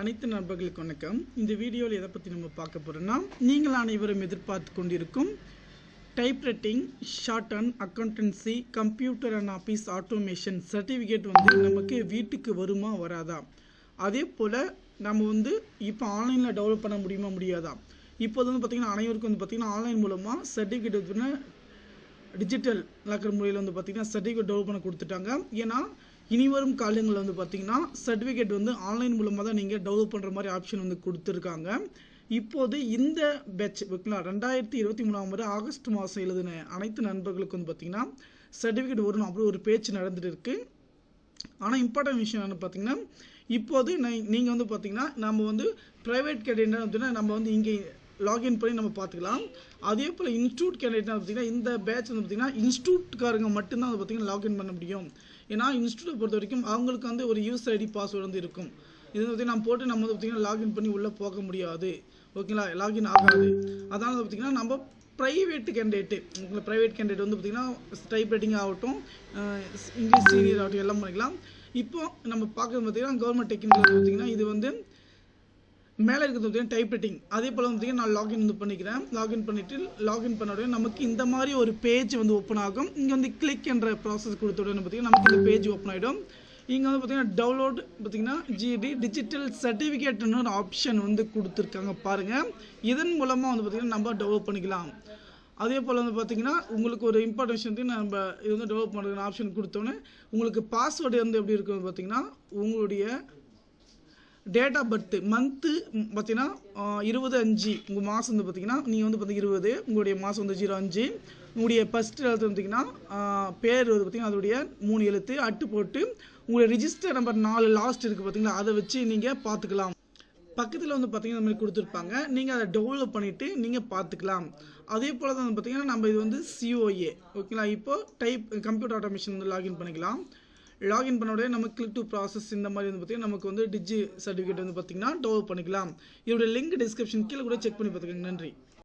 அனைத்து நண்பர்களுக்கு வணக்கம். இந்த வீடியோவில் எதை பற்றி நம்ம பார்க்க போகிறோம்னா நீங்கள் அனைவரும் எதிர்பார்த்து கொண்டிருக்கும் typewriting short and accountancy computer and office automation certificate வந்து நமக்கு வீட்டுக்கு வருமா வராதா? அதே போல் நம்ம வந்து இப்போ ஆன்லைனில் டெவலப் பண்ண முடியுமா முடியாதா? இப்போது வந்து பார்த்திங்கன்னா அனைவருக்கும் வந்து பார்த்திங்கன்னா ஆன்லைன் மூலமாக சர்டிஃபிகேட் வந்து டிஜிட்டல் நடக்கிற முறையில் வந்து பார்த்திங்கன்னா சர்டிஃபிகேட் டெவலப் பண்ண கொடுத்துட்டாங்க. ஏன்னா இனி வரும் காலங்களில் வந்து பார்த்தீங்கன்னா சர்டிஃபிகேட் வந்து ஆன்லைன் மூலமாக தான் நீங்கள் டவுன்லோட் பண்ணுற மாதிரி ஆப்ஷன் வந்து கொடுத்துருக்காங்க. இப்போது இந்த பேட்ச் ஓகேங்களா ரெண்டாயிரத்தி இருபத்தி மூணாம் ஆண்டு ஆகஸ்ட் மாதம் எழுதின அனைத்து நண்பர்களுக்கு வந்து பார்த்தீங்கன்னா சர்டிஃபிகேட் வரும் அப்படி ஒரு பேச்சு நடந்துட்டு இருக்கு. ஆனால் இம்பார்ட்டன்ட் விஷயம் என்னென்னு பார்த்தீங்கன்னா இப்போது நீங்கள் வந்து பார்த்தீங்கன்னா நம்ம வந்து ப்ரைவேட் கேட்டீங்கன்னா அப்படின்னா நம்ம வந்து இங்கே லாகின் பண்ணி நம்ம பார்த்துக்கலாம். அதே போல் இன்ஸ்டியூட் கேண்டிடேட் பார்த்தீங்கன்னா இந்த பேட்ச் வந்து பார்த்தீங்கன்னா இன்ஸ்டியூட்காரங்க மட்டும்தான் வந்து பார்த்தீங்கன்னா லாகின் பண்ண முடியும். ஏன்னா இன்ஸ்டியூட்டை பொறுத்த வரைக்கும் அவங்களுக்கு வந்து ஒரு யூஸ் ஐடி பாஸ்வேர்டு வந்து இருக்கும். இது வந்து நம்ம போட்டு நம்ம வந்து பார்த்தீங்கன்னா லாகின் பண்ணி உள்ளே போக முடியாது. ஓகேங்களா லாகின் ஆகாது. அதனால் வந்து பார்த்தீங்கன்னா நம்ம ப்ரைவேட் கேண்டிடேட்டு உங்களை ப்ரைவேட் கேண்டிடேட் வந்து பார்த்திங்கன்னா டைப் ரைட்டிங் ஆகட்டும் இங்கிலீஷ் சீனியர் ஆகட்டும் எல்லாம் பண்ணிக்கலாம். இப்போ நம்ம பார்க்குறது பார்த்தீங்கன்னா கவர்மெண்ட் டெக்னிக்கல் பார்த்தீங்கன்னா இது வந்து மேலே இருக்கிறது பார்த்தீங்கன்னா டைப் ரைட்டிங் அதே போல் பார்த்தீங்கன்னா நான் லாகின் வந்து பண்ணிக்கிறேன். லாகின் பண்ணிவிட்டு லாகின் பண்ண உடனே நமக்கு இந்த மாதிரி ஒரு பேஜ் வந்து ஓப்பன் ஆகும். இங்கே வந்து கிளிக் என்ற ப்ராசஸ் கொடுத்த உடனே பார்த்தீங்கன்னா நமக்கு இந்த பேஜ் ஓப்பன் ஆகிடும் இங்கே வந்து பார்த்தீங்கன்னா டவுன்லோட் பார்த்தீங்கன்னா ஜிடி டிஜிட்டல் சர்டிஃபிகேட்னு ஒரு ஆப்ஷன் வந்து கொடுத்துருக்காங்க பாருங்கள் இதன் மூலமாக வந்து பார்த்தீங்கன்னா நம்ம டெவலப் பண்ணிக்கலாம். அதே போல் வந்து பார்த்தீங்கன்னா உங்களுக்கு ஒரு இம்பார்ட்டன்ஸ் வந்து நம்ம இது வந்து டெவலப் பண்ணுறதுக்கு ஆப்ஷன் கொடுத்தோன்னே உங்களுக்கு பாஸ்வேர்டு வந்து எப்படி இருக்குன்னு பார்த்தீங்கன்னா உங்களுடைய டேட் ஆஃப் பர்த் மந்த்து பார்த்தீங்கன்னா இருபது அஞ்சு. உங்கள் மாதம் வந்து பார்த்தீங்கன்னா நீங்கள் வந்து பார்த்தீங்கன்னா இருபது உங்களுடைய மாதம் வந்து ஜீரோ அஞ்சு. உங்களுடைய ஃபஸ்ட் எழுத்து பார்த்தீங்கன்னா பேர் வந்து பார்த்தீங்கன்னா அதோடைய மூணு எழுத்து அட்டு போட்டு உங்களுடைய ரிஜிஸ்டர் நம்பர் நாலு லாஸ்ட் இருக்குது பார்த்தீங்களா அதை வச்சு நீங்கள் பார்த்துக்கலாம் பக்கத்தில் வந்து பார்த்தீங்கன்னா இந்த மாதிரி கொடுத்துருப்பாங்க. நீங்கள் அதை டெவலப் பண்ணிவிட்டு நீங்கள் பார்த்துக்கலாம் அதே போல் தான் வந்து பார்த்தீங்கன்னா நம்ம இது வந்து சிஓஏ ஓகேங்களா இப்போ டைப் கம்ப்யூட்டர் ஆட்டோமேஷன் வந்து லாகின் பண்ணிக்கலாம். லாகின் பண்ண உடனே நம்ம கிளிக் டு ப்ராசஸ் இந்த மாதிரி வந்து பார்த்தீங்கன்னா நமக்கு வந்து டிஜி சர்டிஃபிகேட் வந்து பார்த்தீங்கன்னா டவுன்லோட் பண்ணிக்கலாம். இதோட லிங்க் டிஸ்கிரிப்ஷன் கீழே கூட செக் பண்ணி பார்த்துக்கோங்க. நன்றி.